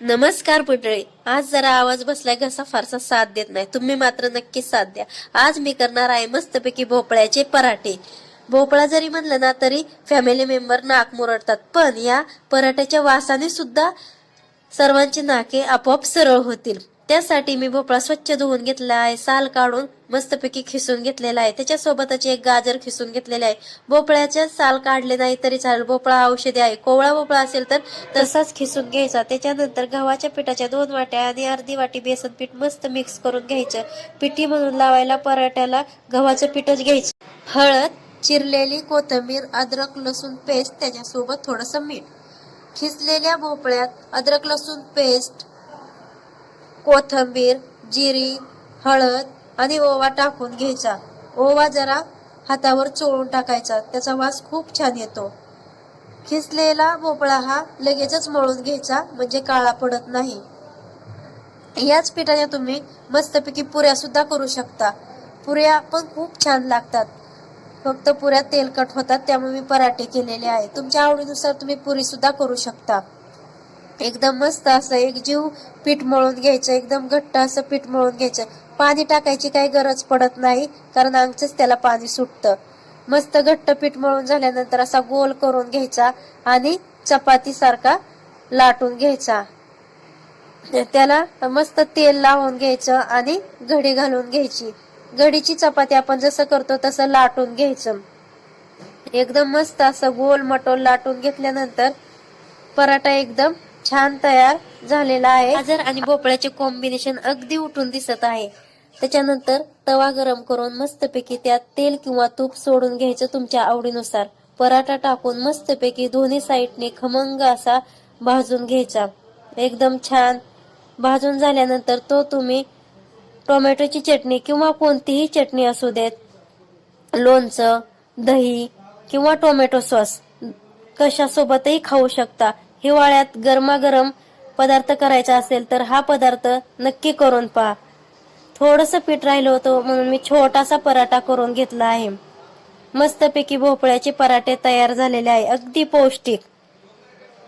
नमस्कार मंडळी आज जरा आवाज बसलाय घसा फारसा साथ देत नाही. तुम्ही मात्र नक्की साथ द्या. आज मी करणार आहे मस्तपैकी भोपळ्याचे पराठे. भोपळा जरी म्हणलं ना तरी फॅमिली मेंबर नाक मुरडतात. पण या पराठ्याच्या वासाने सुद्धा सर्वांची नाके आपोआप सरळ होतील. त्यासाठी मी भोपळा स्वच्छ धुवून घेतला आहे साल काढून मस्तपैकी खिसून घेतलेला आहे. त्याच्यासोबतच एक गाजर खिसून घेतलेले आहे. भोपळ्याच्या साल काढले नाही तरी चालेल. भोपळा औषधी आहे. कोवळा भोपळा असेल तर तसाच खिसून घ्यायचा. त्याच्यानंतर गव्हाच्या पिठाच्या दोन वाट्या आणि अर्धी वाटी बेसन पीठ मस्त मिक्स करून घ्यायचं. पिठी म्हणून लावायला पराठ्याला गव्हाचं पीठच घ्यायचं. हळद चिरलेली कोथिंबीर अद्रक लसूण पेस्ट त्याच्यासोबत थोडंसं मीठ. खिसलेल्या भोपळ्यात अद्रक लसूण पेस्ट कोथंबीर जिरी हळद आणि ओवा टाकून घ्यायचा. ओवा जरा हातावर चोळून टाकायचा. त्याचा वास खूप छान येतो. खिसलेला भोपळा हा लगेचच मळून घ्यायचा म्हणजे काळा पडत नाही. याच पिठाने तुम्ही मस्तपैकी पुऱ्या सुद्धा करू शकता. पुऱ्या पण खूप छान लागतात. फक्त पुऱ्या तेलकट होतात त्यामुळे मी पराठे केलेले आहे तुमच्या आवडीनुसार तुम्ही पुरी सुद्धा करू शकता. एकदम मस्त असं एक जीव पीठ मळून घ्यायचं एकदम घट्ट असं पीठ मळून घ्यायचं. पाणी टाकायची काही गरज पडत नाही कारण आमचंच त्याला पाणी सुटतं. मस्त घट्ट पीठ मळून झाल्यानंतर असा गोल करून घ्यायचा आणि चपाती सारखा लाटून घ्यायचा. त्याला मस्त तेल लावून घ्यायचं आणि घडी घालून घ्यायची. घडीची चपाती आपण जसं करतो तसं लाटून घ्यायचं. एकदम मस्त असं गोल मटोल लाटून घेतल्यानंतर पराठा एकदम छान तयार झालेला आहे. गाजर आणि भोपळ्याचे कॉम्बिनेशन अगदी उठून दिसत आहे. त्याच्यानंतर तवा गरम करून मस्तपैकी त्यात तेल किंवा तूप सोडून घ्यायचं तुमच्या आवडीनुसार. पराठा टाकून मस्तपैकी दोन्ही साईडने खमंग असा भाजून घ्यायचा. एकदम छान भाजून झाल्यानंतर तो तुम्ही टोमॅटोची चटणी किंवा कोणतीही चटणी असू देत लोणचं दही किंवा टोमॅटो सॉस कशासोबतही खाऊ शकता. हिवाळ्यात गरमागरम पदार्थ करायचा असेल तर हा पदार्थ नक्की करून पहा. थोडस पीठ राहिलं होतं म्हणून मी छोटासा पराठा करून घेतला आहे. मस्तपैकी भोपळ्याचे पराठे तयार झालेले आहे. अगदी पौष्टिक.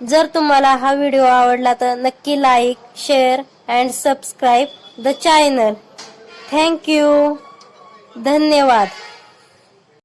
जर तुम्हाला हा व्हिडिओ आवडला तर नक्की like share and subscribe the channel thank you धन्यवाद.